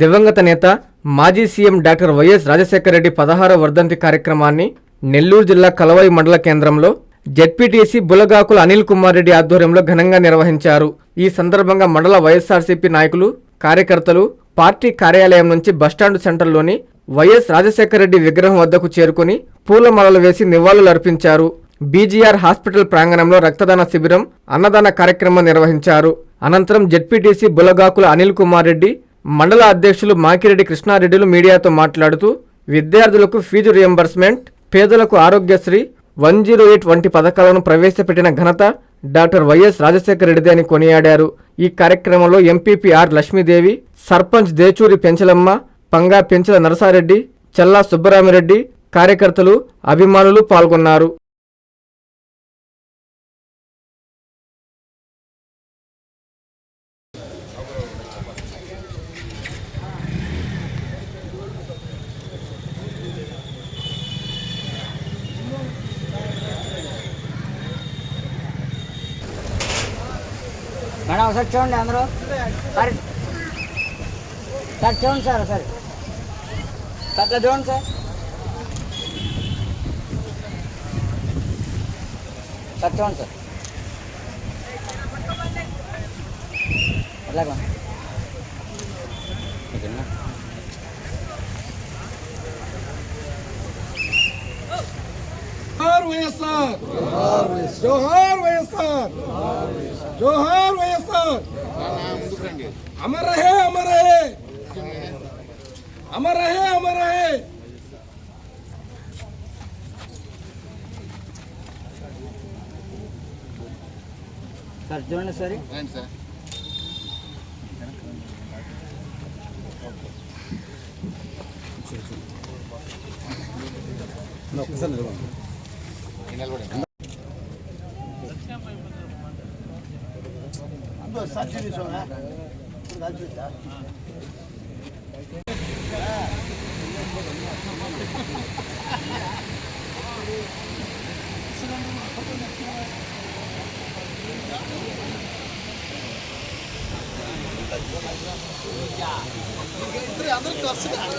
దివంగత నేత మాజీ CM doctor YS Rajasekhara Reddy పదహారవ వర్ధంతి కార్యక్రమాన్ని నెల్లూరు జిల్లా కలవాయి మండల కేంద్రంలో జెడ్పీటీసీ బులగాకుల అనిల్ కుమార్ రెడ్డి ఆధ్వర్యంలో ఘనంగా నిర్వహించారు. ఈ సందర్భంగా మండల వైఎస్ఆర్సీపీ నాయకులు కార్యకర్తలు పార్టీ కార్యాలయం నుంచి బస్టాండ్ సెంటర్లోని వైఎస్ రాజశేఖర రెడ్డి విగ్రహం వద్దకు చేరుకుని పూలమాలలు వేసి నివాళులు అర్పించారు. బీజీఆర్ హాస్పిటల్ ప్రాంగణంలో రక్తదాన శిబిరం అన్నదాన కార్యక్రమం నిర్వహించారు. అనంతరం జెడ్పీటీసీ బులగాకుల అనిల్ కుమార్ రెడ్డి మండల అధ్యక్షులు మాకిరెడ్డి కృష్ణారెడ్డిలు మీడియాతో మాట్లాడుతూ విద్యార్థులకు ఫీజు రియంబర్స్మెంట్ పేదలకు ఆరోగ్యశ్రీ వన్ జీరో ఎయిట్ వంటి పథకాలను ప్రవేశపెట్టిన ఘనత డాక్టర్ వైఎస్ రాజశేఖర రెడ్డిది అని కొనియాడారు. ఈ కార్యక్రమంలో ఎంపీపీ ఆర్ లక్ష్మీదేవి సర్పంచ్ దేచూరి పెంచలమ్మ పంగా పెంచల నరసారెడ్డి చల్లా సుబ్బరామిరెడ్డి కార్యకర్తలు అభిమానులు పాల్గొన్నారు మేడం ఒకసారి చూడండి అందరూ. సార్. సార్ చూడండి సార్ సార్ ఇట్లా చూడండి సార్. సార్ చూడండి సార్. ఎలాగా ఓకేనా? జోహార్ వైఎస్ఆర్. జోహార్ వైఎస్ఆర్. జోహార్ వైఎస్ఆర్ అమర్ రహే అమర్ రహే అమర్ రహే అమర్ రహే సార్ చూడండి సరే சச்சுனி சொன்னேன் நினச்சிட்டா ఇద్దరు అందరూ ఖర్చు కాదు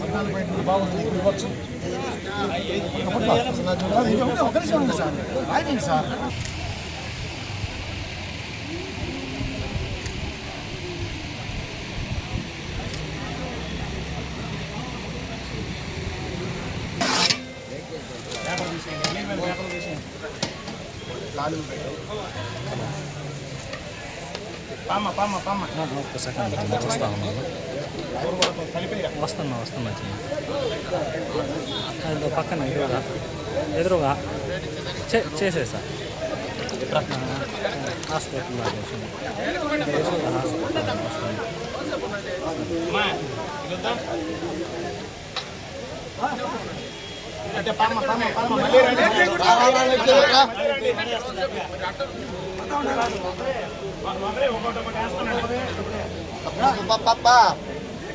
పద్నాలుగు పాయింట్ బాగుంది ఇవ్వచ్చు ఒక నిమిషం పామ్మ పామ్మ పామ్మ ఒక సెకండ్ చూస్తా ఉన్నాను వస్తున్నా వస్తున్నా చెయ్యి. అది పక్కన ఎదురుగా ఎదురుగా చే చేసేసా. హాస్పిటల్ ఎదురుగా హాస్పిటల్ వస్తుంది.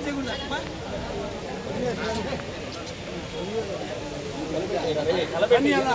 Ini yang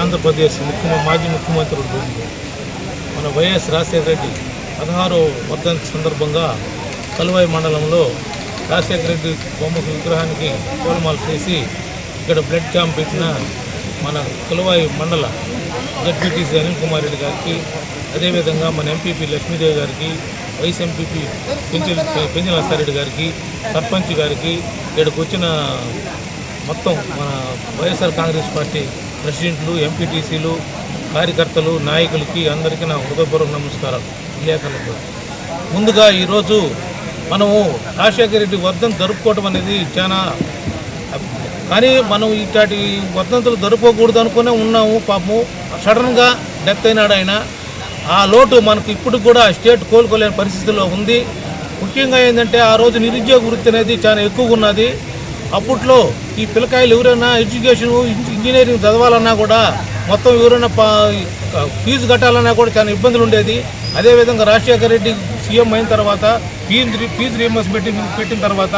ఆంధ్రప్రదేశ్ ముఖ్య మాజీ ముఖ్యమంత్రులు మన వైఎస్ రాజశేఖర రెడ్డి పదహారో వర్ధంతి సందర్భంగా కలువాయి మండలంలో రాజశేఖర రెడ్డి బొమ్మకు విగ్రహానికి పూలమాలు చేసి ఇక్కడ బ్లడ్ క్యాంప్ పెట్టిన మన కలువాయి మండల జడ్పీటీసీ అనిల్ కుమార్ రెడ్డి గారికి అదేవిధంగా మన ఎంపీపీ లక్ష్మీదేవి గారికి వైస్ ఎంపీపీ పెంచి పెంచిన గారికి సర్పంచ్ గారికి ఇక్కడికి వచ్చిన మొత్తం మన వైఎస్ఆర్ కాంగ్రెస్ పార్టీ ప్రెసిడెంట్లు ఎంపీటీసీలు కార్యకర్తలు నాయకులకి అందరికీ నా హృదయపూర్వక నమస్కారాలు. విలేకరులకు ముందుగా ఈరోజు మనము రాజశేఖర రెడ్డి వర్ధం జరుపుకోవటం అనేది చాలా కానీ మనం ఇట్లాంటి వర్ధంతులు జరుపుకోకూడదు అనుకునే ఉన్నాము పాపము. సడన్గా డెత్ అయినాడు ఆయన. ఆ లోటు మనకు ఇప్పుడు కూడా స్టేట్ కోలుకోలేని పరిస్థితిలో ఉంది. ముఖ్యంగా ఏంటంటే ఆ రోజు నిరుద్యోగ వృత్తి అనేది చాలా ఎక్కువగా ఉన్నది. అప్పట్లో ఈ పిల్లకాయలు ఎవరైనా ఎడ్యుకేషన్ ఇంజనీరింగ్ చదవాలన్నా కూడా మొత్తం ఎవరైనా పా- ఫీజు కట్టాలన్నా కూడా చాలా ఇబ్బందులు ఉండేది. అదేవిధంగా రాజశేఖర రెడ్డి సీఎం అయిన తర్వాత ఫీజు ఫీజు రీఎంబర్స్ పెట్టి పెట్టిన తర్వాత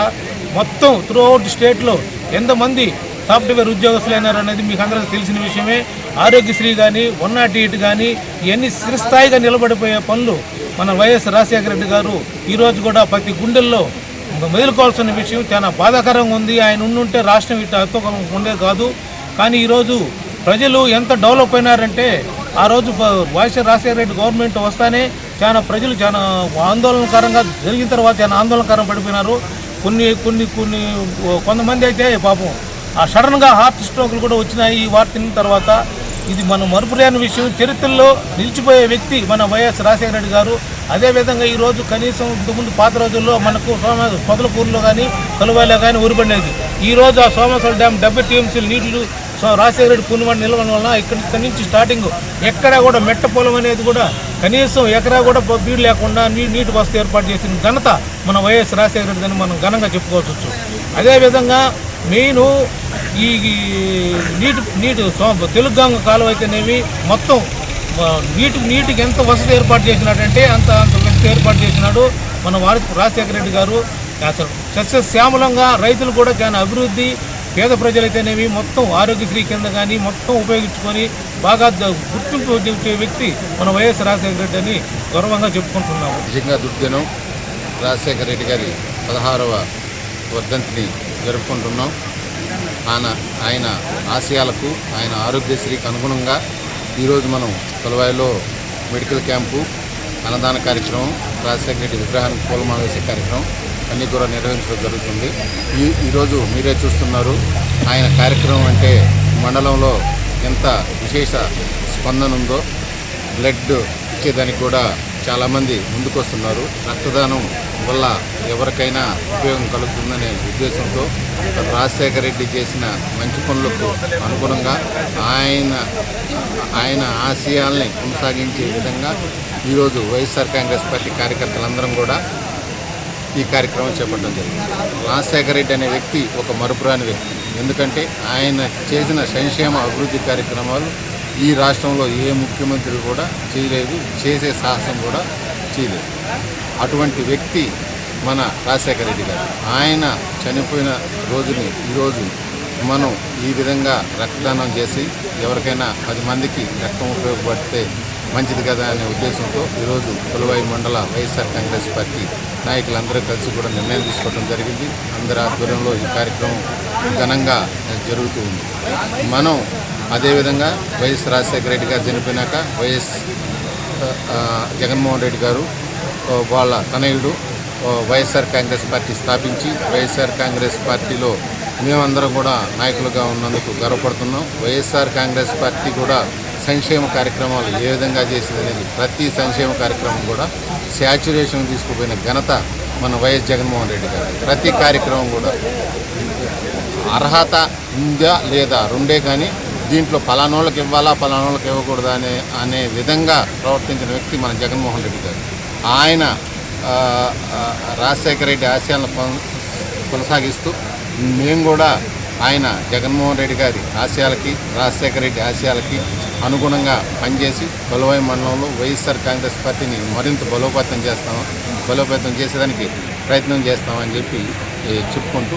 మొత్తం త్రూ అవుట్ స్టేట్లో ఎంతమంది సాఫ్ట్వేర్ ఉద్యోగస్తులు అయినారు అనేది మీకు అందరికీ తెలిసిన విషయమే. ఆరోగ్యశ్రీ కానీ వన్ నాట్ ఎయిట్ కానీ ఇవన్నీ స్థిరస్థాయిగా నిలబడిపోయే పనులు మన వైఎస్ రాజశేఖర రెడ్డి గారు ఈరోజు కూడా ప్రతి గుండెల్లో మెదులుకోవాల్సిన విషయం చాలా బాధాకరంగా ఉంది. ఆయన ఉండుంటే రాష్ట్రం ఇట్లా అత్తుకం ఉండేది కాదు. కానీ ఈరోజు ప్రజలు ఎంత డెవలప్ అయినారంటే ఆ రోజు వైఎస్ రాజశేఖర రెడ్డి గవర్నమెంట్ వస్తానే చాలా ప్రజలు చాలా ఆందోళనకరంగా జరిగిన తర్వాత చాలా ఆందోళనకరం పడిపోయినారు. కొన్ని కొన్ని కొన్ని కొంతమంది అయితే పాపం ఆ సడన్గా హార్ట్ స్ట్రోక్లు కూడా వచ్చినాయి ఈ వార్త తర్వాత. ఇది మనం మరుపులేని విషయం. చరిత్రలో నిలిచిపోయే వ్యక్తి మన వైఎస్ రాజశేఖర రెడ్డి గారు. అదేవిధంగా ఈరోజు కనీసం ఇంతకుముందు పాత రోజుల్లో మనకు సోమ పొదలకూరులో కానీ కలువాయిలో కానీ ఊరిపడినది ఈరోజు ఆ సోమేశ్వర డ్యామ్ డెబ్బై టీఎంసీలు నీళ్ళు సో రాజశేఖర రెడ్డి పుణ్యమని నిలవడం వలన ఇక్కడి నుంచి స్టార్టింగ్ ఎక్కడా కూడా మెట్ట పొలం అనేది కూడా కనీసం ఎకరా కూడా బీడు లేకుండా నీటి వసతి ఏర్పాటు చేసిన ఘనత మన వైఎస్ రాజశేఖర రెడ్డి అని మనం ఘనంగా చెప్పుకోవచ్చు. అదేవిధంగా మెయిన్ ఈ నీటి నీటి తెలుగు గంగ కాలువ మొత్తం నీటి నీటికి ఎంత వసతి ఏర్పాటు చేసినాడంటే అంత అంత వసతి ఏర్పాటు చేసినాడు మన వారి రాజశేఖర రెడ్డి గారు. అసలు సస్యశ్యామలంగా రైతులు కూడా చాలా అభివృద్ధి పేద ప్రజలైతేనేమి మొత్తం ఆరోగ్యశ్రీ కింద కానీ మొత్తం ఉపయోగించుకొని బాగా గుర్తింపు వచ్చే వ్యక్తి మన వైఎస్ రాజశేఖర రెడ్డి అని గౌరవంగా చెప్పుకుంటున్నాము. నిజంగా దుర్దినం. రాజశేఖర రెడ్డి గారి పదహారవ వర్ధంతిని జరుపుకుంటున్నాం. ఆయన ఆయన ఆశయాలకు ఆయన ఆరోగ్యశ్రీకి అనుగుణంగా ఈరోజు మనం కొలవాయిలో మెడికల్ క్యాంపు అన్నదాన కార్యక్రమం రాజశేఖర రెడ్డి విగ్రహానికి పూలమాల వేసే కార్యక్రమం అన్నీ కూడా నిర్వహించడం జరుగుతుంది. ఈ ఈరోజు మీరే చూస్తున్నారు ఆయన కార్యక్రమం అంటే మండలంలో ఎంత విశేష స్పందన ఉందో బ్లడ్ ఇచ్చేదానికి కూడా చాలామంది ముందుకొస్తున్నారు. రక్తదానం వల్ల ఎవరికైనా ఉపయోగం కలుగుతుందనే ఉద్దేశంతో రాజశేఖర రెడ్డి చేసిన మంచి పనులకు అనుగుణంగా ఆయన ఆయన ఆశయాల్ని కొనసాగించే విధంగా ఈరోజు వైఎస్ఆర్ కాంగ్రెస్ పార్టీ కార్యకర్తలందరం కూడా ఈ కార్యక్రమం చేపట్టడం జరిగింది. రాజశేఖర రెడ్డి అనే వ్యక్తి ఒక మరుపురాని వ్యక్తి. ఎందుకంటే ఆయన చేసిన సంక్షేమ అభివృద్ధి కార్యక్రమాలు ఈ రాష్ట్రంలో ఏ ముఖ్యమంత్రి కూడా చేయలేదు చేసే సాహసం కూడా చేయలేదు. అటువంటి వ్యక్తి మన రాజశేఖర రెడ్డి గారు. ఆయన చనిపోయిన రోజుని ఈరోజు మనం ఈ విధంగా రక్తదానం చేసి ఎవరికైనా పది మందికి రక్తం ఉపయోగపడితే మంచిది కదా అనే ఉద్దేశంతో ఈరోజు పులవాయి మండల వైఎస్ఆర్ కాంగ్రెస్ పార్టీ నాయకులందరూ కలిసి కూడా నిర్ణయం తీసుకోవడం జరిగింది. అందరి ఆధ్వర్యంలో ఈ కార్యక్రమం ఘనంగా జరుగుతూ ఉంది. మనం అదేవిధంగా వైఎస్ రాజశేఖర రెడ్డి గారు చనిపోయినాక వైఎస్ జగన్మోహన్ రెడ్డి గారు వాళ్ళ తనయుడు వైఎస్ఆర్ కాంగ్రెస్ పార్టీ స్థాపించి వైఎస్ఆర్ కాంగ్రెస్ పార్టీలో మేమందరం కూడా నాయకులుగా ఉన్నందుకు గర్వపడుతున్నాం. వైఎస్ఆర్ కాంగ్రెస్ పార్టీ కూడా సంక్షేమ కార్యక్రమాలు ఏ విధంగా చేసింది అనేది ప్రతి సంక్షేమ కార్యక్రమం కూడా శాచ్యురేషన్ తీసుకుపోయిన ఘనత మన వైఎస్ జగన్మోహన్ రెడ్డి గారు. ప్రతి కార్యక్రమం కూడా అర్హత ఉందా లేదా రెండే కానీ దీంట్లో పలానోళ్ళకి ఇవ్వాలా పలానోళ్ళకి ఇవ్వకూడదా అనే అనే విధంగా ప్రవర్తించిన వ్యక్తి మన జగన్మోహన్ రెడ్డి గారు. ఆయన రాజశేఖర రెడ్డి ఆశయాలను కొన- కొనసాగిస్తూ మేము కూడా ఆయన జగన్మోహన్ రెడ్డి గారి ఆశయాలకి రాజశేఖర రెడ్డి ఆశయాలకి అనుగుణంగా పనిచేసి కొలవాయి మండలంలో వైఎస్ఆర్ కాంగ్రెస్ పార్టీని మరింత బలోపేతం చేస్తాం బలోపేతం చేసేదానికి ప్రయత్నం చేస్తామని చెప్పి చెప్పుకుంటూ